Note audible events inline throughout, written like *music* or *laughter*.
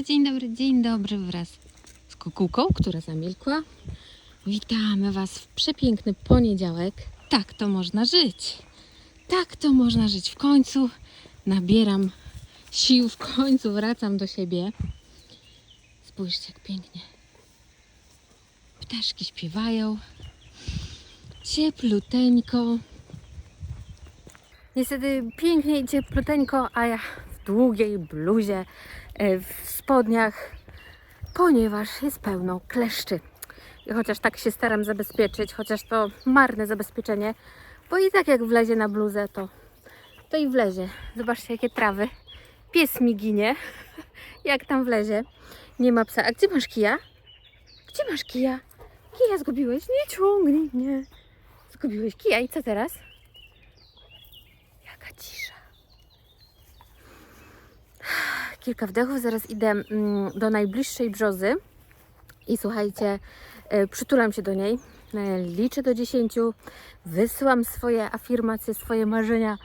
dobry, dzień dobry, dzień dobry wraz z kukułką, która zamilkła. Witamy Was w przepiękny poniedziałek. Tak to można żyć. Tak to można żyć. W końcu nabieram sił, w końcu wracam do siebie. Spójrzcie, jak pięknie. Ptaszki śpiewają. Ciepluteńko. Niestety pięknie i ciepluteńko, a ja w długiej bluzie, w spodniach, ponieważ jest pełno kleszczy. I chociaż tak się staram zabezpieczyć, chociaż to marne zabezpieczenie, bo i tak jak wlezie na bluzę, to, to i wlezie. Zobaczcie, jakie trawy. Pies mi ginie, *laughs* jak tam wlezie. Nie ma psa. A gdzie masz kija? Gdzie masz kija? Kija zgubiłeś? Nie ciągnij mnie. Zgubiłeś kija i co teraz? Jaka cisza. Kilka wdechów, zaraz idę mm, do najbliższej brzozy i słuchajcie, e, przytulam się do niej, e, liczę do 10, wysyłam swoje afirmacje, swoje marzenia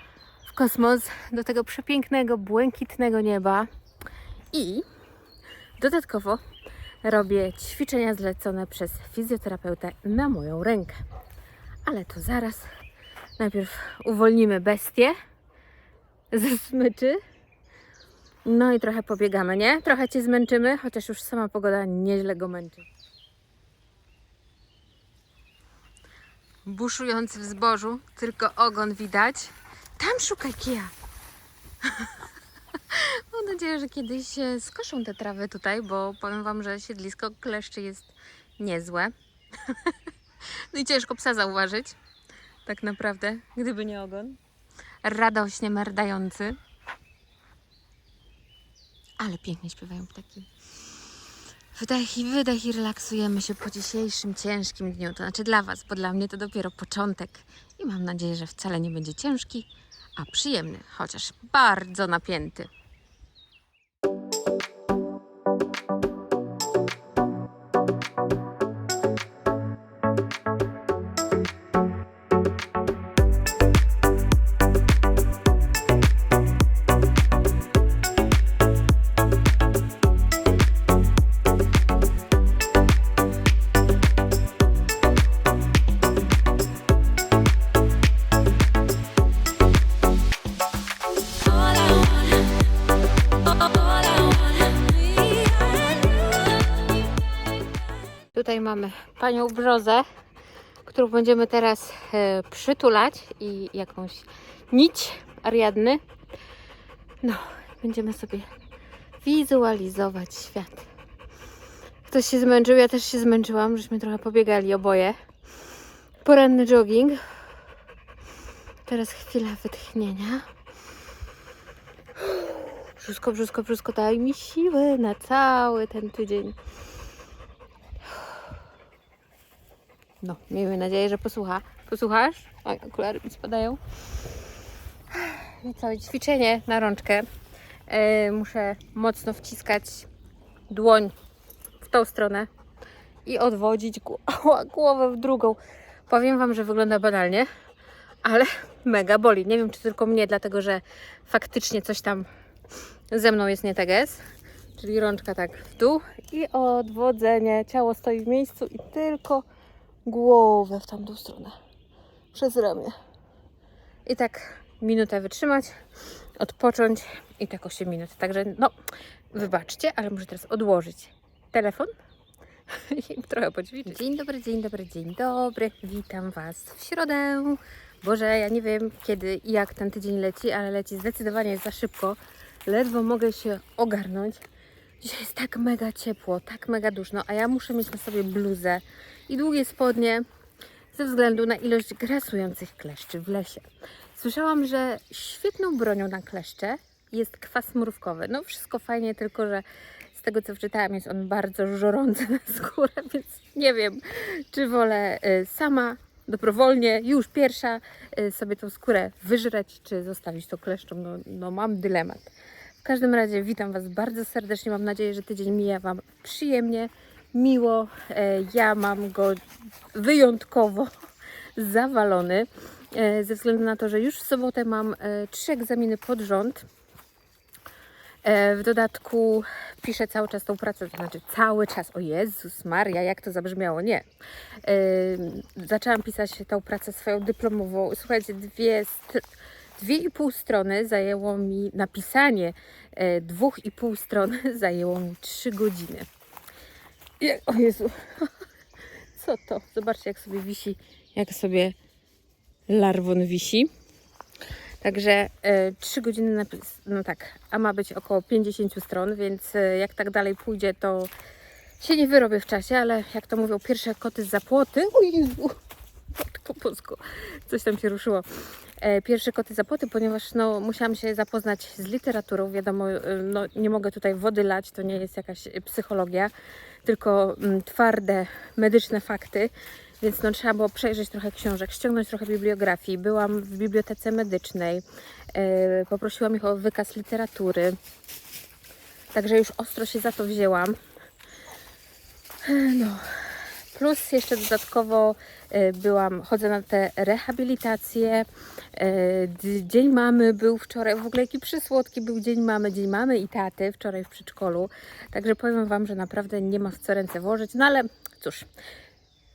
w kosmos, do tego przepięknego, błękitnego nieba i dodatkowo robię ćwiczenia zlecone przez fizjoterapeutę na moją rękę. Ale to zaraz. Najpierw uwolnimy bestię ze smyczy. No i trochę pobiegamy, nie? Trochę Cię zmęczymy, chociaż już sama pogoda nieźle go męczy. Buszujący w zbożu, tylko ogon widać. Tam szukaj kija. *laughs* Mam nadzieję, że kiedyś e, skoszą te trawy tutaj, bo powiem Wam, że siedlisko kleszczy jest niezłe. *laughs* No i ciężko psa zauważyć, tak naprawdę, gdyby nie ogon. Radośnie merdający. Ale pięknie śpiewają ptaki. Wdech i wydech i relaksujemy się po dzisiejszym ciężkim dniu. To znaczy dla Was, bo dla mnie to dopiero początek. I mam nadzieję, że wcale nie będzie ciężki, a przyjemny, chociaż bardzo napięty. Mamy panią Brzozę, którą będziemy teraz e, przytulać i jakąś nić Ariadny. No, będziemy sobie wizualizować świat. Ktoś się zmęczył, ja też się zmęczyłam, żeśmy trochę pobiegali oboje. Poranny jogging. Teraz chwila wytchnienia. Brzusko, brzusko, brzusko, daj mi siły na cały ten tydzień. No, miejmy nadzieję, że posłucha. Posłuchasz? Oj, okulary mi spadają. I całe ćwiczenie na rączkę. E, muszę mocno wciskać dłoń w tą stronę i odwodzić gło- *laughs* głowę w drugą. Powiem Wam, że wygląda banalnie, ale mega boli. Nie wiem, czy tylko mnie, dlatego że faktycznie coś tam ze mną jest nie tak jest. Czyli rączka tak w dół i odwodzenie. Ciało stoi w miejscu i tylko głowę w tamtą stronę. Przez ramię. I tak minutę wytrzymać, odpocząć i tak 8 minut. Także no, wybaczcie, ale muszę teraz odłożyć telefon *laughs* i trochę poćwiczyć. Dzień dobry, dzień dobry, dzień dobry. Witam Was w środę. Boże, ja nie wiem kiedy i jak ten tydzień leci, ale leci zdecydowanie za szybko. Ledwo mogę się ogarnąć. Dzisiaj jest tak mega ciepło, tak mega duszno, a ja muszę mieć na sobie bluzę i długie spodnie ze względu na ilość grasujących kleszczy w lesie. Słyszałam, że świetną bronią na kleszcze jest kwas mrówkowy. No wszystko fajnie, tylko że z tego co wczytałam jest on bardzo żorący *laughs* na skórę, więc nie wiem, czy wolę y, sama dobrowolnie, już pierwsza y, sobie tą skórę wyżreć, czy zostawić to kleszczom. No, no mam dylemat. W każdym razie witam Was bardzo serdecznie. Mam nadzieję, że tydzień mija Wam przyjemnie, miło. E, Ja mam go wyjątkowo *laughs* zawalony, e, ze względu na to, że już w sobotę mam e, trzy egzaminy pod rząd. W dodatku piszę cały czas tą pracę, to znaczy cały czas, o Jezus Maria, jak to zabrzmiało, nie. Zaczęłam pisać tą pracę swoją dyplomową. Słuchajcie, dwie, dwie i pół strony zajęło mi napisanie, e, dwóch i pół strony *laughs* zajęło mi trzy godziny. Je- O Jezu, *laughs* co to? Zobaczcie, jak sobie wisi, jak sobie larwon wisi. Także e, 3 godziny napis, no tak, a ma być około 50 stron, więc e, jak tak dalej pójdzie, to się nie wyrobię w czasie, ale jak to mówią, pierwsze koty z zapłoty. O Jezu, *laughs* matko bosko, coś tam się ruszyło. E, pierwsze koty z zapłoty, ponieważ no, musiałam się zapoznać z literaturą. Wiadomo, e, no, nie mogę tutaj wody lać, to nie jest jakaś e, psychologia, tylko mm, twarde medyczne fakty. Więc no, trzeba było przejrzeć trochę książek, ściągnąć trochę bibliografii. Byłam w bibliotece medycznej, poprosiłam ich o wykaz literatury. Także już ostro się za to wzięłam. No. Plus jeszcze dodatkowo e, byłam, chodzę na te rehabilitacje. E, Dzień mamy był wczoraj, w ogóle jaki przysłodki był Dzień mamy, Dzień mamy i taty wczoraj w przedszkolu. Także powiem Wam, że naprawdę nie ma w co ręce włożyć. No ale cóż,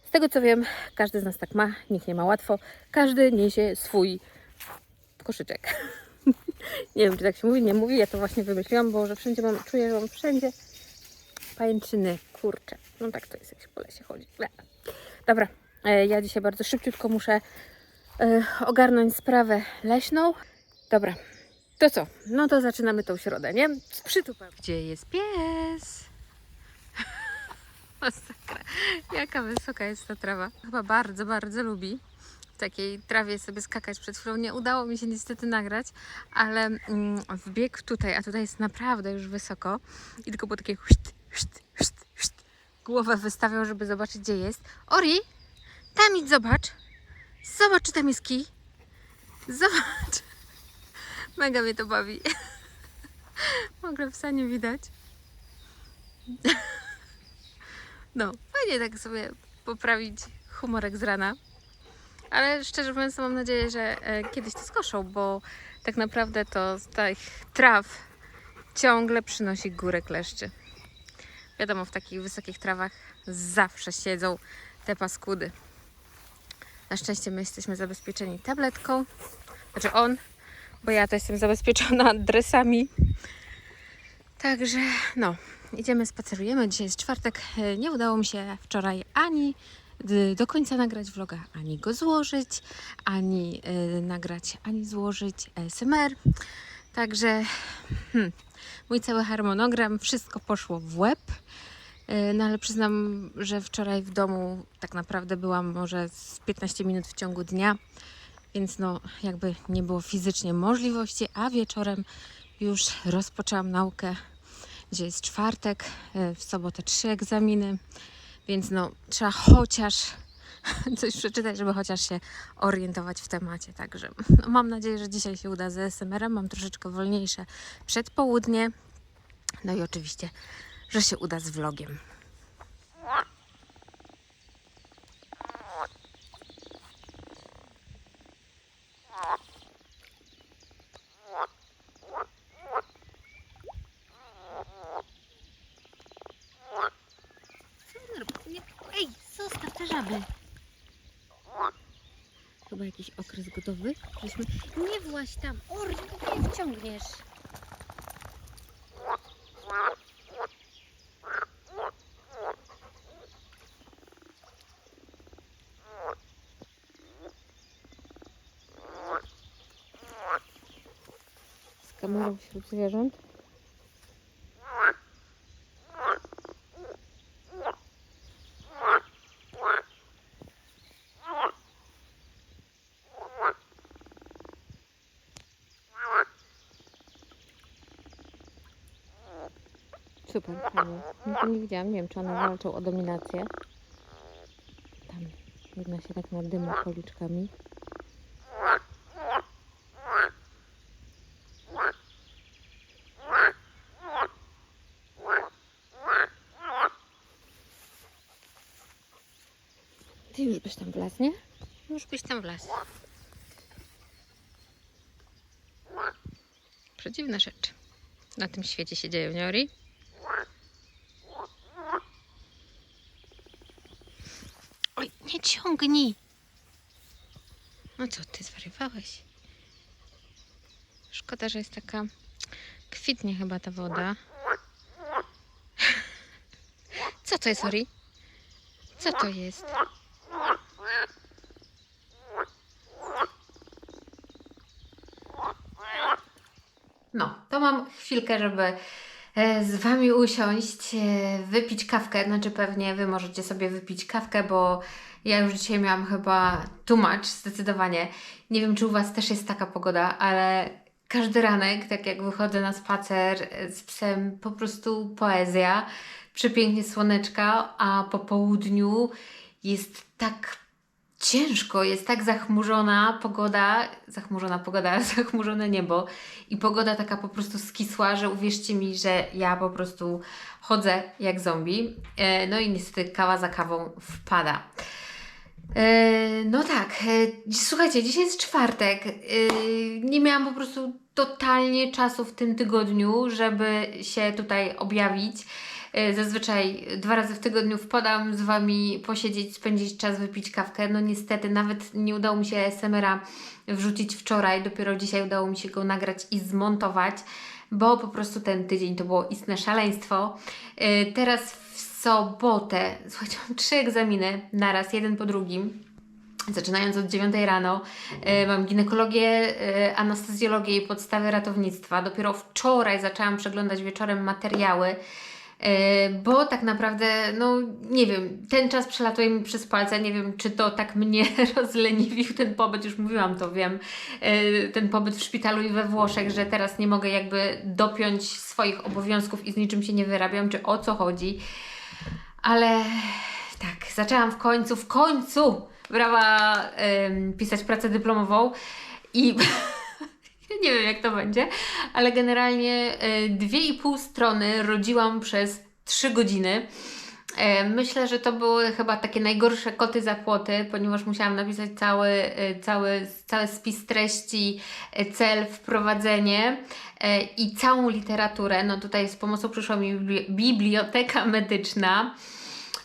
z tego co wiem, każdy z nas tak ma, nikt nie ma łatwo. Każdy niesie swój koszyczek. *laughs* nie wiem, czy tak się mówi, nie mówi, ja to właśnie wymyśliłam, bo że wszędzie mam, czuję, że mam wszędzie pajęczyny, kurcze. No tak to jest, jak się po lesie chodzi. Dobra, e, ja dzisiaj bardzo szybciutko muszę e, ogarnąć sprawę leśną. Dobra, to co? No to zaczynamy tą środę, nie? Przytupem. Gdzie jest pies? *laughs* Masakra. Jaka wysoka jest ta trawa. Chyba bardzo, bardzo lubi w takiej trawie sobie skakać przed chwilą. Nie udało mi się niestety nagrać, ale mm, wbiegł tutaj, a tutaj jest naprawdę już wysoko i tylko po takie chust, głowę wystawiał, żeby zobaczyć gdzie jest. Ori, tam idź zobacz. Zobacz, czy tam jest kij. Zobacz. Mega mnie to bawi. Mogę psa nie widać. No, fajnie tak sobie poprawić humorek z rana. Ale szczerze mówiąc, mam nadzieję, że e, kiedyś to skoszą, bo tak naprawdę to z tych traw ciągle przynosi górę kleszczy. Wiadomo, w takich wysokich trawach zawsze siedzą te paskudy. Na szczęście my jesteśmy zabezpieczeni tabletką. Znaczy on, bo ja to jestem zabezpieczona dresami. Także no, idziemy, spacerujemy. Dzisiaj jest czwartek. E, Nie udało mi się wczoraj ani do końca nagrać vloga, ani go złożyć, ani e, nagrać, ani złożyć SMR. Także hmm, mój cały harmonogram, wszystko poszło w łeb. E, No ale przyznam, że wczoraj w domu tak naprawdę byłam może z 15 minut w ciągu dnia, więc no jakby nie było fizycznie możliwości, a wieczorem już rozpoczęłam naukę gdzie jest czwartek, e, w sobotę trzy egzaminy, więc no trzeba chociaż *laughs* coś przeczytać, żeby chociaż się orientować w temacie. Także no, *laughs* mam nadzieję, że dzisiaj się uda z SMR-em. Mam troszeczkę wolniejsze przedpołudnie. No i oczywiście, że się uda z vlogiem. Ej, zostaw te żaby. Chyba okres godowy? Żeśmy... Nie właź tam, Ori, nie wciągniesz. Z kamerą wśród zwierząt. Super, fajnie. Nigdy nie widziałam, nie wiem czy one walczą o dominację. Tam jedna się tak nadyma policzkami. Ty już byś tam wlazł, nie? Już byś tam wlazł. Przedziwna rzecz. na tym świecie się dzieją, nie Ori? Oj, nie ciągnij! No co ty, zwariowałeś? Szkoda, że jest taka... Kwitnie chyba ta woda. *laughs* Co to jest, Ori? Co to jest? No, to mam chwilkę, żeby z Wami usiąść, e, wypić kawkę. Znaczy pewnie Wy możecie sobie wypić kawkę, bo ja już dzisiaj miałam chyba tłumacz, zdecydowanie. Nie wiem, czy u Was też jest taka pogoda, ale każdy ranek, tak jak wychodzę na spacer e, z psem, po prostu poezja. Przepięknie słoneczka, a po południu jest tak ciężko, jest tak zachmurzona pogoda, zachmurzona pogoda, *laughs* zachmurzone niebo i pogoda taka po prostu skisła, że uwierzcie mi, że ja po prostu chodzę jak zombie. E, No i niestety kawa za kawą wpada. E, No tak, e, słuchajcie, dzisiaj jest czwartek. Nie miałam po prostu totalnie czasu w tym tygodniu, żeby się tutaj objawić. E, Zazwyczaj dwa razy w tygodniu wpadam z Wami posiedzieć, spędzić czas, wypić kawkę. No niestety nawet nie udało mi się SMR-a wrzucić wczoraj, dopiero dzisiaj udało mi się go nagrać i zmontować, bo po prostu ten tydzień to było istne szaleństwo. E, Teraz w sobotę, słuchajcie, mam trzy egzaminy naraz, jeden po drugim. Zaczynając od 9 rano, e, mam ginekologię, anestezjologię i podstawy ratownictwa. Dopiero wczoraj zaczęłam przeglądać wieczorem materiały, bo tak naprawdę, no nie wiem, ten czas przelatuje mi przez palce. Nie wiem, czy to tak mnie *laughs* rozleniwił ten pobyt, już mówiłam to, wiem, e, ten pobyt w szpitalu i we Włoszech, że teraz nie mogę jakby dopiąć swoich obowiązków i z niczym się nie wyrabiam, czy o co chodzi. Ale tak, zaczęłam w końcu, w końcu brawa pisać pracę dyplomową i *laughs* *laughs* nie wiem jak to będzie, ale generalnie e, dwie i pół strony rodziłam przez trzy godziny. E, Myślę, że to były chyba takie najgorsze koty za płoty, ponieważ musiałam napisać cały, e, cały, cały spis treści, cel, wprowadzenie i całą literaturę. No tutaj z pomocą przyszła mi bibli- biblioteka medyczna.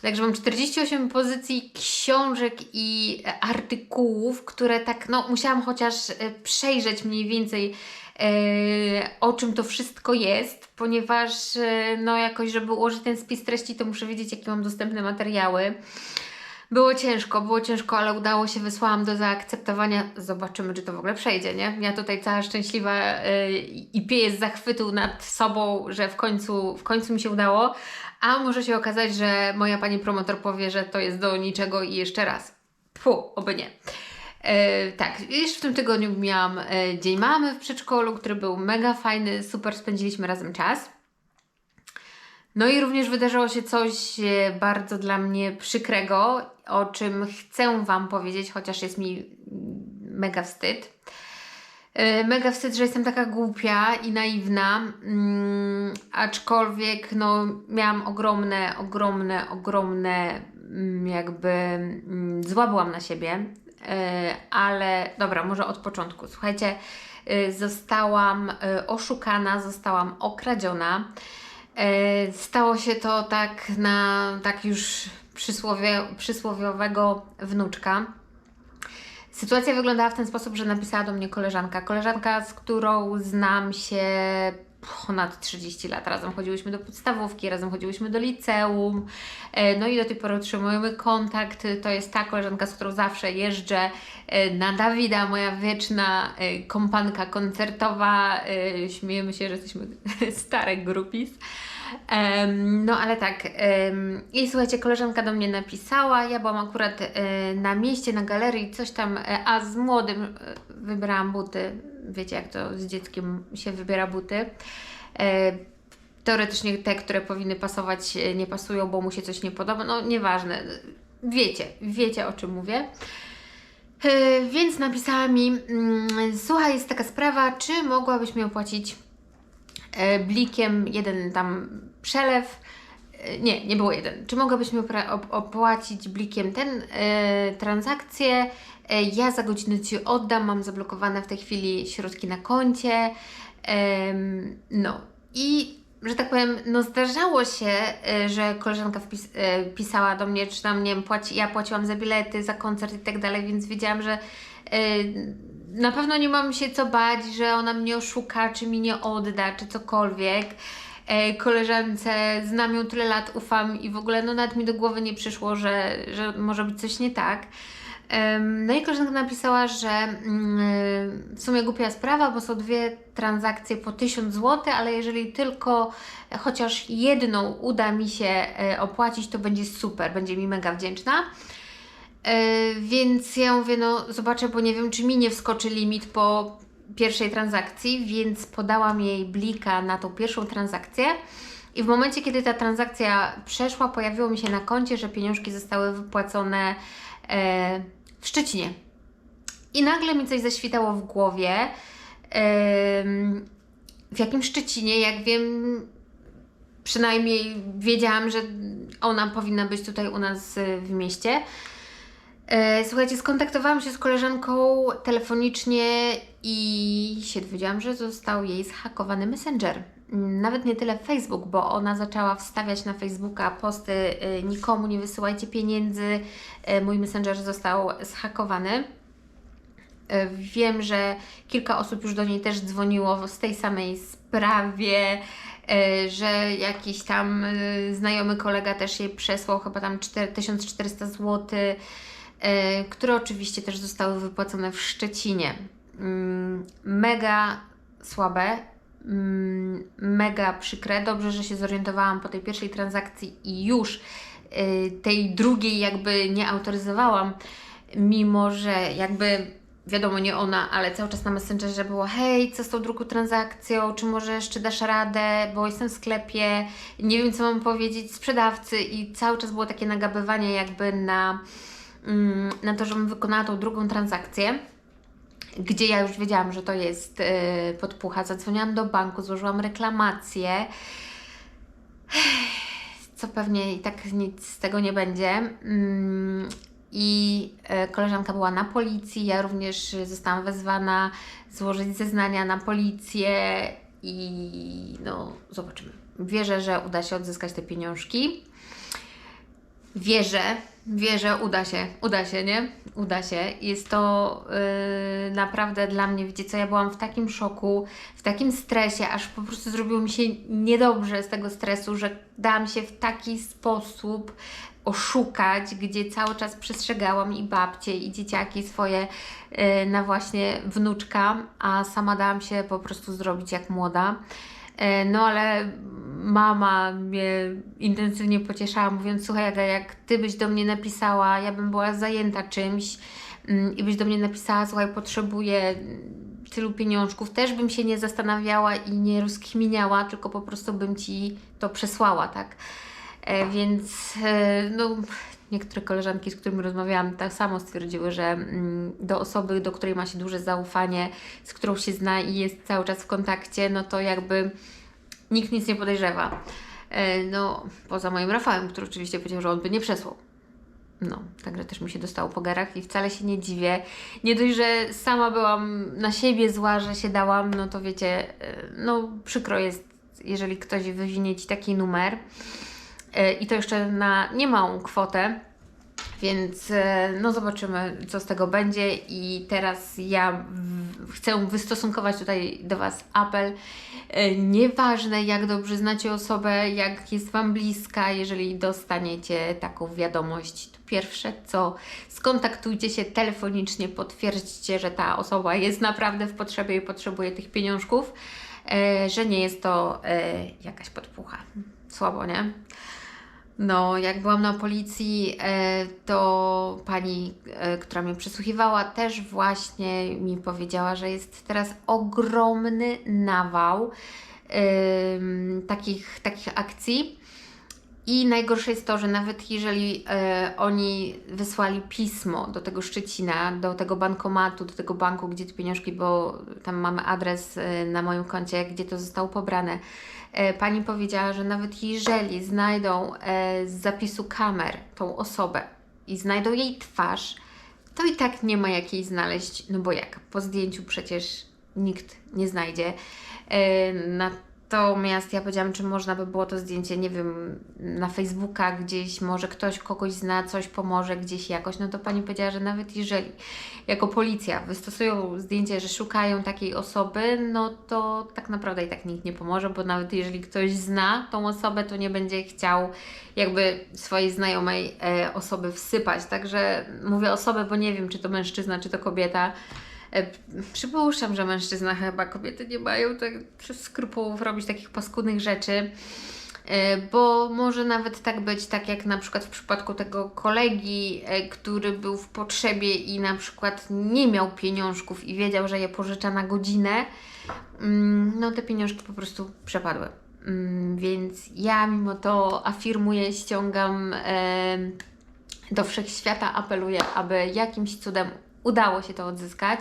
Także mam 48 pozycji książek i artykułów, które tak, no, musiałam chociaż e, przejrzeć mniej więcej, e, o czym to wszystko jest, ponieważ, e, no, jakoś, żeby ułożyć ten spis treści, to muszę wiedzieć, jakie mam dostępne materiały. Było ciężko, było ciężko, ale udało się, wysłałam do zaakceptowania. Zobaczymy, czy to w ogóle przejdzie, nie? Ja tutaj cała szczęśliwa yy, i pieję z zachwytu nad sobą, że w końcu, w końcu mi się udało. A może się okazać, że moja pani promotor powie, że to jest do niczego i jeszcze raz. Fu, oby nie. E, tak, jeszcze w tym tygodniu miałam e, Dzień Mamy w przedszkolu, który był mega fajny, super spędziliśmy razem czas. No i również wydarzyło się coś e, bardzo dla mnie przykrego, o czym chcę Wam powiedzieć, chociaż jest mi mega wstyd. E, Mega wstyd, że jestem taka głupia i naiwna, mm, aczkolwiek no, miałam ogromne, ogromne, ogromne mm, jakby mm, złapałam na siebie, e, ale dobra, może od początku. Słuchajcie, zostałam oszukana, zostałam okradziona. E, Stało się to tak na tak już przysłowie, przysłowiowego wnuczka. Sytuacja wyglądała w ten sposób, że napisała do mnie koleżanka. Koleżanka, z którą znam się ponad 30 lat. Razem chodziłyśmy do podstawówki, razem chodziłyśmy do liceum. E, No i do tej pory utrzymujemy kontakt. To jest ta koleżanka, z którą zawsze jeżdżę e, na Dawida, moja wieczna e, kompanka koncertowa. Śmiejemy się, że jesteśmy *laughs* stare grupis. No ale tak, i słuchajcie, koleżanka do mnie napisała, ja byłam akurat e, na mieście, na galerii, coś tam, e, a z młodym e, wybrałam buty, wiecie jak to z dzieckiem się wybiera buty. Teoretycznie te, które powinny pasować, nie pasują, bo mu się coś nie podoba, no nieważne, wiecie, wiecie o czym mówię. Więc napisała mi, mm, słuchaj, jest taka sprawa, czy mogłabyś mi opłacić blikiem jeden tam przelew. E, Nie, nie było jeden. Czy mogłabyś mi opra- op- opłacić blikiem ten e, transakcję? E, ja za godzinę Ci oddam, mam zablokowane w tej chwili środki na koncie. No I że tak powiem, no zdarzało się, że koleżanka wpis, pisała do mnie, czy tam, nie wiem, płaci, ja płaciłam za bilety, za koncert i tak dalej, więc wiedziałam, że na pewno nie mam się co bać, że ona mnie oszuka, czy mi nie odda, czy cokolwiek. E, Koleżance znam ją tyle lat, ufam i w ogóle no nawet mi do głowy nie przyszło, że, że może być coś nie tak. No i koleżanka napisała, że mm, w sumie głupia sprawa, bo są dwie transakcje po 1000 zł, ale jeżeli tylko chociaż jedną uda mi się e, opłacić, to będzie super, będzie mi mega wdzięczna. E, Więc ja mówię, no zobaczę, bo nie wiem, czy mi nie wskoczy limit po pierwszej transakcji, więc podałam jej blika na tą pierwszą transakcję. I w momencie, kiedy ta transakcja przeszła, pojawiło mi się na koncie, że pieniążki zostały wypłacone e, w Szczecinie. I nagle mi coś zaświtało w głowie. Em, w jakim Szczecinie, jak wiem, przynajmniej wiedziałam, że ona powinna być tutaj u nas y, w mieście. E, Słuchajcie, skontaktowałam się z koleżanką telefonicznie i się dowiedziałam, że został jej zhakowany Messenger. Nawet nie tyle Facebook, bo ona zaczęła wstawiać na Facebooka posty y, nikomu nie wysyłajcie pieniędzy, y, mój Messenger został zhakowany. E, Wiem, że kilka osób już do niej też dzwoniło z tej samej sprawie, e, że jakiś tam e, znajomy kolega też jej przesłał chyba tam 4 1400 zł, e, które oczywiście też zostały wypłacone w Szczecinie. Mm, Mega słabe, mm, mega przykre. Dobrze, że się zorientowałam po tej pierwszej transakcji i już e, tej drugiej jakby nie autoryzowałam, mimo że jakby wiadomo, nie ona, ale cały czas na Messengerze było hej, co z tą drugą transakcją, czy może jeszcze dasz radę, bo jestem w sklepie, nie wiem, co mam powiedzieć sprzedawcy i cały czas było takie nagabywanie jakby na, na to, żebym wykonała tą drugą transakcję gdzie ja już wiedziałam, że to jest yy, podpucha. Zadzwoniłam do banku, złożyłam reklamację, co pewnie i tak nic z tego nie będzie. Mm, I e, koleżanka była na policji, ja również zostałam wezwana złożyć zeznania na policję i no zobaczymy. Wierzę, że uda się odzyskać te pieniążki. Wierzę, wierzę, uda się, uda się, nie? Uda się. Jest to yy, naprawdę dla mnie, wiecie co, ja byłam w takim szoku, w takim stresie, aż po prostu zrobiło mi się niedobrze z tego stresu, że dałam się w taki sposób oszukać, gdzie cały czas przestrzegałam i babcie, i dzieciaki swoje yy, na właśnie wnuczka, a sama dałam się po prostu zrobić jak młoda. E, No ale mama mnie intensywnie pocieszała, mówiąc, słuchaj Aga, jak Ty byś do mnie napisała, ja bym była zajęta czymś mm, i byś do mnie napisała, słuchaj, potrzebuję tylu pieniążków, też bym się nie zastanawiała i nie rozkminiała, tylko po prostu bym Ci to przesłała, tak? E, Więc e, no, niektóre koleżanki, z którymi rozmawiałam, tak samo stwierdziły, że mm, do osoby, do której ma się duże zaufanie, z którą się zna i jest cały czas w kontakcie, no to jakby nikt nic nie podejrzewa. E, No, poza moim Rafałem, który oczywiście powiedział, że on by nie przesłał. No, także też mi się dostało po garach i wcale się nie dziwię. Nie dość, że sama byłam na siebie zła, że się dałam, no to wiecie, e, no przykro jest, jeżeli ktoś wywinie Ci taki numer. E, I to jeszcze na niemałą kwotę. Więc e, no zobaczymy, co z tego będzie. I teraz ja chcę wystosunkować tutaj do Was apel. E, Nieważne, jak dobrze znacie osobę, jak jest Wam bliska, jeżeli dostaniecie taką wiadomość, to pierwsze co, skontaktujcie się telefonicznie, potwierdźcie, że ta osoba jest naprawdę w potrzebie i potrzebuje tych pieniążków, że nie jest to jakaś podpucha. Słabo, nie? No, jak byłam na policji, e, to pani, e, która mnie przesłuchiwała, też właśnie mi powiedziała, że jest teraz ogromny nawał takich, takich akcji. I najgorsze jest to, że nawet jeżeli e, oni wysłali pismo do tego Szczecina, do tego bankomatu, do tego banku, gdzie te pieniążki, bo tam mamy adres na moim koncie, gdzie to zostało pobrane, pani powiedziała, że nawet jeżeli znajdą e, z zapisu kamer tą osobę i znajdą jej twarz, to i tak nie ma jak jej znaleźć, no bo jak? Po zdjęciu przecież nikt nie znajdzie. E, na Natomiast ja powiedziałam, czy można by było to zdjęcie, nie wiem, na Facebooka gdzieś, może ktoś kogoś zna, coś pomoże gdzieś jakoś, no to pani powiedziała, że nawet jeżeli jako policja wystosują zdjęcie, że szukają takiej osoby, no to tak naprawdę i tak nikt nie pomoże, bo nawet jeżeli ktoś zna tą osobę, to nie będzie chciał jakby swojej znajomej e, osoby wsypać. Także mówię osobę, bo nie wiem, czy to mężczyzna, czy to kobieta. E, Przypuszczam, że mężczyzna chyba kobiety nie mają tak skrupułów robić takich paskudnych rzeczy. E, Bo może nawet tak być, tak jak na przykład w przypadku tego kolegi, e, który był w potrzebie i na przykład nie miał pieniążków i wiedział, że je pożycza na godzinę, mm, no te pieniążki po prostu przepadły. Mm, Więc ja mimo to afirmuję, ściągam do wszechświata, apeluję, aby jakimś cudem udało się to odzyskać,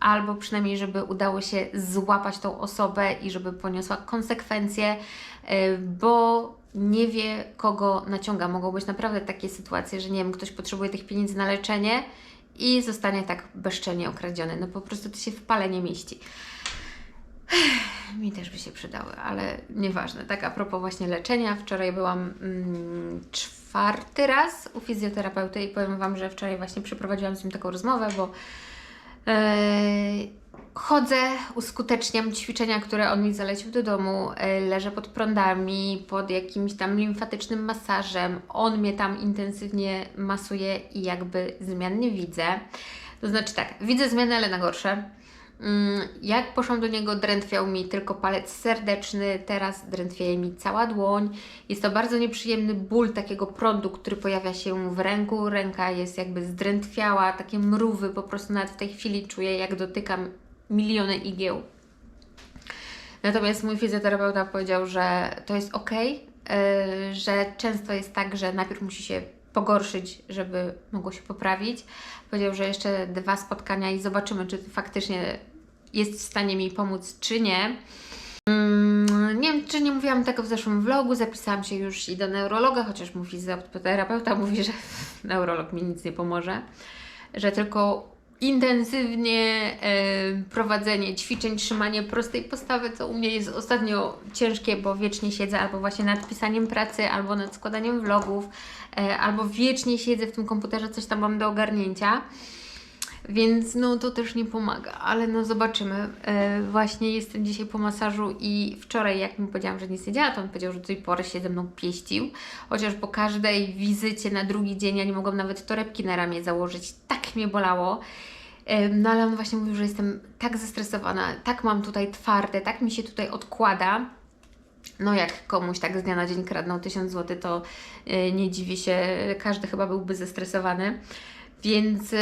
albo przynajmniej, żeby udało się złapać tą osobę i żeby poniosła konsekwencje, y, bo nie wie, kogo naciąga. Mogą być naprawdę takie sytuacje, że nie wiem, ktoś potrzebuje tych pieniędzy na leczenie i zostanie tak bezczelnie okradziony. No po prostu to się w pale nie mieści. Mi też by się przydały, ale nieważne. Tak, a propos właśnie leczenia, wczoraj byłam mm, czwarty raz u fizjoterapeuty i powiem Wam, że wczoraj właśnie przeprowadziłam z nim taką rozmowę, bo e, chodzę, uskuteczniam ćwiczenia, które on mi zalecił do domu, e, leżę pod prądami, pod jakimś tam limfatycznym masażem, on mnie tam intensywnie masuje i jakby zmian nie widzę. To znaczy tak, widzę zmiany, ale na gorsze. Mm, Jak poszłam do niego, drętwiał mi tylko palec serdeczny, teraz drętwieje mi cała dłoń. Jest to bardzo nieprzyjemny ból takiego prądu, który pojawia się w ręku. Ręka jest jakby zdrętwiała, takie mrówy, po prostu nawet w tej chwili czuję, jak dotykam miliony igieł. Natomiast mój fizjoterapeuta powiedział, że to jest ok, że często jest tak, że najpierw musi się pogorszyć, żeby mogło się poprawić. Powiedział, że jeszcze dwa spotkania i zobaczymy, czy faktycznie jest w stanie mi pomóc, czy nie. Mm, Nie wiem, czy nie mówiłam tego w zeszłym vlogu, zapisałam się już i do neurologa, chociaż mój fizjoterapeuta *laughs* mówi, że neurolog mi nic nie pomoże, że tylko intensywnie e, prowadzenie ćwiczeń, trzymanie prostej postawy, co u mnie jest ostatnio ciężkie, bo wiecznie siedzę albo właśnie nad pisaniem pracy, albo nad składaniem vlogów, e, albo wiecznie siedzę w tym komputerze, coś tam mam do ogarnięcia. Więc no to też nie pomaga, ale no zobaczymy. E, właśnie jestem dzisiaj po masażu i wczoraj, jak mu powiedziałam, że nic nie działa, to on powiedział, że do tej pory się ze mną pieścił. Chociaż po każdej wizycie na drugi dzień ja nie mogłam nawet torebki na ramię założyć, tak mnie bolało. E, No ale on właśnie mówił, że jestem tak zestresowana, tak mam tutaj twarde, tak mi się tutaj odkłada. No jak komuś tak z dnia na dzień kradną 1000 zł, to e, nie dziwię się, każdy chyba byłby zestresowany. Więc e,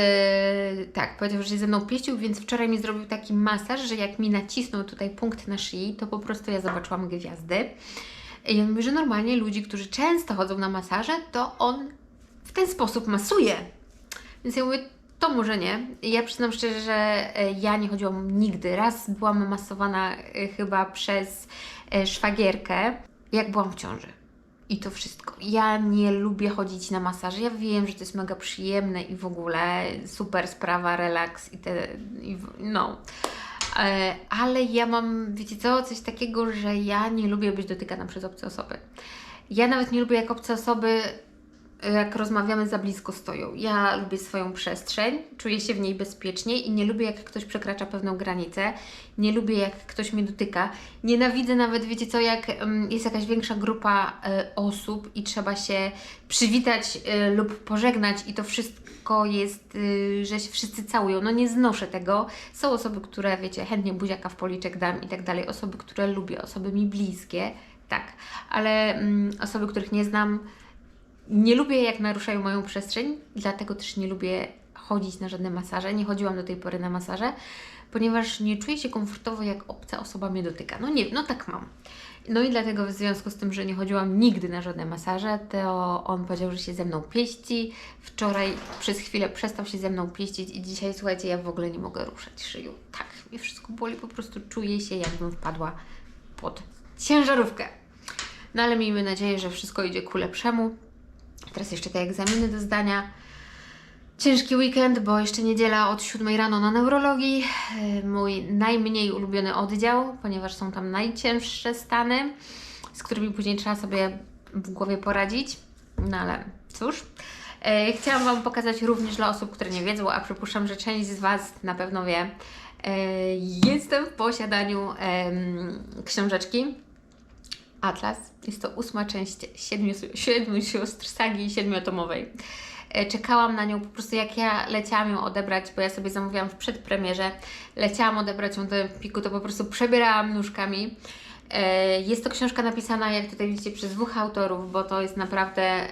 tak, powiedział, że się ze mną pieścił, więc wczoraj mi zrobił taki masaż, że jak mi nacisnął tutaj punkt na szyi, to po prostu ja zobaczyłam gwiazdy. I on mówi, że normalnie ludzi, którzy często chodzą na masaże, to on w ten sposób masuje. Więc ja mówię, to może nie. Ja przyznam szczerze, że e, ja nie chodziłam nigdy. Raz byłam masowana e, chyba przez szwagierkę, jak byłam w ciąży. I to wszystko. Ja nie lubię chodzić na masaże. Ja wiem, że to jest mega przyjemne i w ogóle super sprawa, relaks i te. I no. E, Ale ja mam, wiecie co, coś takiego, że ja nie lubię być dotykana przez obce osoby. Ja nawet nie lubię, jak obce osoby jak rozmawiamy, za blisko stoją. Ja lubię swoją przestrzeń, czuję się w niej bezpiecznie i nie lubię, jak ktoś przekracza pewną granicę. Nie lubię, jak ktoś mnie dotyka. Nienawidzę nawet, wiecie co, jak em, jest jakaś większa grupa e, osób i trzeba się przywitać e, lub pożegnać i to wszystko jest, e, że się wszyscy całują. No nie znoszę tego. Są osoby, które, wiecie, chętnie buziaka w policzek dam i tak dalej. Osoby, które lubię, osoby mi bliskie, tak. Ale mm, osoby, których nie znam, nie lubię, jak naruszają moją przestrzeń, dlatego też nie lubię chodzić na żadne masaże. Nie chodziłam do tej pory na masaże, ponieważ nie czuję się komfortowo, jak obca osoba mnie dotyka. No nie, no tak mam. No i dlatego w związku z tym, że nie chodziłam nigdy na żadne masaże, to on powiedział, że się ze mną pieści. Wczoraj przez chwilę przestał się ze mną pieścić i dzisiaj, słuchajcie, ja w ogóle nie mogę ruszać szyją. Tak, mnie wszystko boli, po prostu czuję się, jakbym wpadła pod ciężarówkę. No ale miejmy nadzieję, że wszystko idzie ku lepszemu. Teraz jeszcze te egzaminy do zdania. Ciężki weekend, bo jeszcze niedziela od 7 rano na neurologii. E, Mój najmniej ulubiony oddział, ponieważ są tam najcięższe stany, z którymi później trzeba sobie w głowie poradzić. No ale cóż. E, Chciałam Wam pokazać również dla osób, które nie wiedzą, a przypuszczam, że część z Was na pewno wie. E, Jestem w posiadaniu książeczki Atlas. Jest to ósma część siedmiu, siedmiu sióstr sagi siedmiotomowej. E, Czekałam na nią po prostu jak ja leciałam ją odebrać, bo ja sobie zamówiłam w przedpremierze. Leciałam odebrać ją do Empiku, to po prostu przebierałam nóżkami. E, Jest to książka napisana, jak tutaj widzicie, przez dwóch autorów, bo to jest naprawdę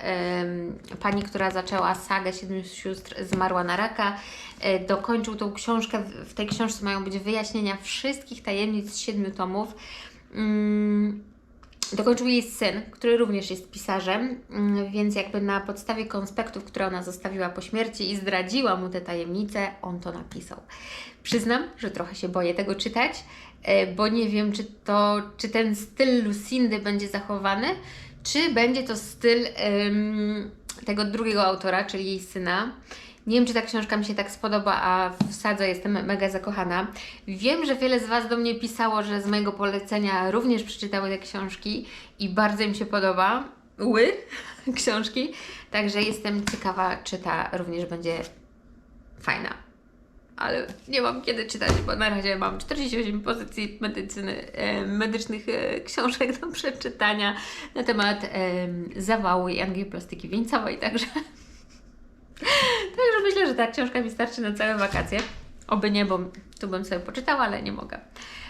pani, która zaczęła sagę Siedmiu Sióstr, zmarła na raka. E, Dokończył tą książkę. W- tej książce mają być wyjaśnienia wszystkich tajemnic siedmiu tomów. Dokończył jej syn, który również jest pisarzem, mm, więc jakby na podstawie konspektów, które ona zostawiła po śmierci i zdradziła mu te tajemnice, on to napisał. Przyznam, że trochę się boję tego czytać, e, bo nie wiem, czy to, czy ten styl Lucindy będzie zachowany, czy będzie to styl em, tego drugiego autora, czyli jej syna. Nie wiem, czy ta książka mi się tak spodoba, a w Sadze jestem mega zakochana. Wiem, że wiele z Was do mnie pisało, że z mojego polecenia również przeczytały te książki i bardzo im się podoba. Ły *laughs* książki. Także jestem ciekawa, czy ta również będzie fajna. Ale nie mam kiedy czytać, bo na razie mam 48 pozycji medycyny, e, medycznych e, książek do *laughs* przeczytania na temat e, zawału i angioplastyki wieńcowej, także Także myślę, że ta książka mi starczy na całe wakacje. Oby nie, bo tu bym sobie poczytała, ale nie mogę.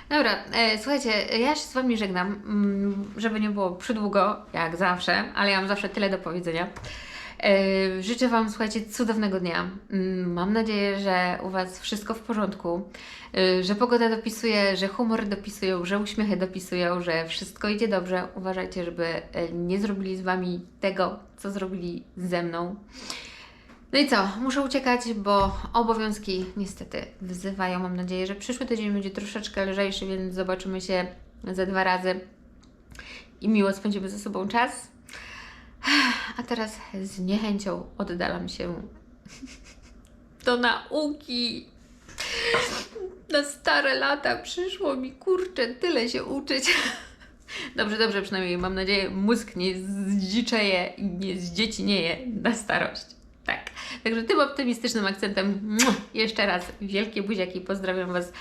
Dobra, e, słuchajcie, ja się z Wami żegnam, mm, żeby nie było przydługo, jak zawsze, ale ja mam zawsze tyle do powiedzenia. E, życzę Wam, słuchajcie, cudownego dnia. Mm, Mam nadzieję, że u Was wszystko w porządku, e, że pogoda dopisuje, że humory dopisują, że uśmiechy dopisują, że wszystko idzie dobrze. Uważajcie, żeby e, nie zrobili z Wami tego, co zrobili ze mną. No i co? Muszę uciekać, bo obowiązki niestety wzywają. Mam nadzieję, że przyszły tydzień będzie troszeczkę lżejszy, więc zobaczymy się ze dwa razy i miło spędzimy ze sobą czas. A teraz z niechęcią oddalam się do nauki. Na stare lata przyszło mi kurczę tyle się uczyć. Dobrze, dobrze, przynajmniej mam nadzieję, mózg nie zdziczeje i nie zdziecinieje na starość. Tak. Także tym optymistycznym akcentem jeszcze raz wielkie buziaki. Pozdrawiam Was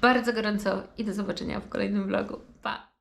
bardzo gorąco i do zobaczenia w kolejnym vlogu. Pa!